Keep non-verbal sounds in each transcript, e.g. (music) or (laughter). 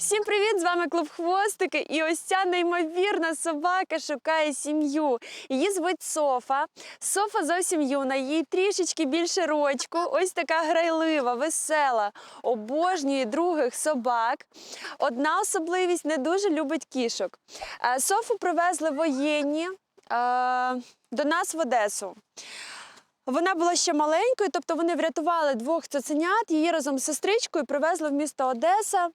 Всім привіт! З вами клуб Хвостики. І ось ця неймовірна собака шукає сім'ю. Її звуть Софа. Софа зовсім юна, їй трішечки більше рочку. Ось така грайлива, весела, обожнює других собак. Одна особливість не дуже любить кішок. Е, Софу привезли воєнні е, до нас в Одесу. Вона була ще маленькою, тобто вони врятували двох цуценят, її разом з сестричкою привезли в місто Одеса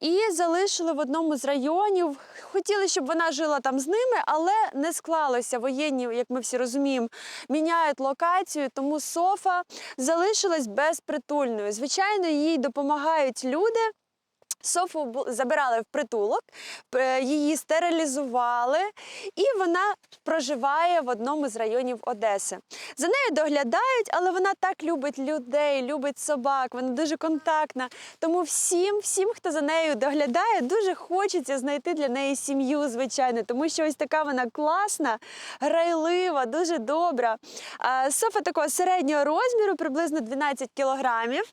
і залишили в одному з районів. Хотіли, щоб вона жила там з ними, але не склалося. Воєнні, як ми всі розуміємо, міняють локацію, тому Софа залишилась безпритульною. Звичайно, їй допомагають люди. Софу забирали в притулок, її стерилізували, і вона проживає в одному з районів Одеси. За нею доглядають, але вона так любить людей, любить собак, вона дуже контактна. Тому всім, всім, хто за нею доглядає, дуже хочеться знайти для неї сім'ю, звичайно, тому що ось така вона класна, грайлива, дуже добра. Софа такого середнього розміру, приблизно 12 кілограмів,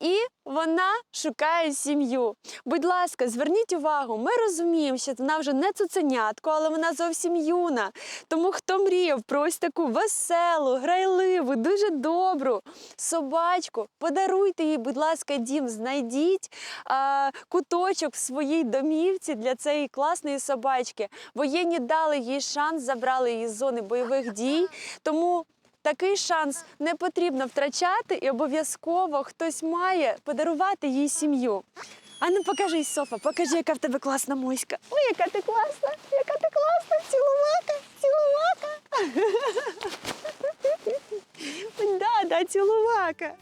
і вона шукає сім'ю. Будь ласка, зверніть увагу, ми розуміємо, що вона вже не цуценятко, але вона зовсім юна. Тому хто мріяв про ось таку веселу, грайливу, дуже добру собачку, подаруйте їй, будь ласка, дім, знайдіть а, куточок в своїй домівці для цієї класної собачки. Воєнні дали їй шанс, забрали її з зони бойових дій. Тому Такий шанс не потрібно втрачати, і обов'язково хтось має подарувати їй сім'ю. А ну покажи, Софа, покажи, яка в тебе класна моська. Ой, яка ти класна, яка ти класна, цілувака, цілувака. (laughs) Да, да, цілувака.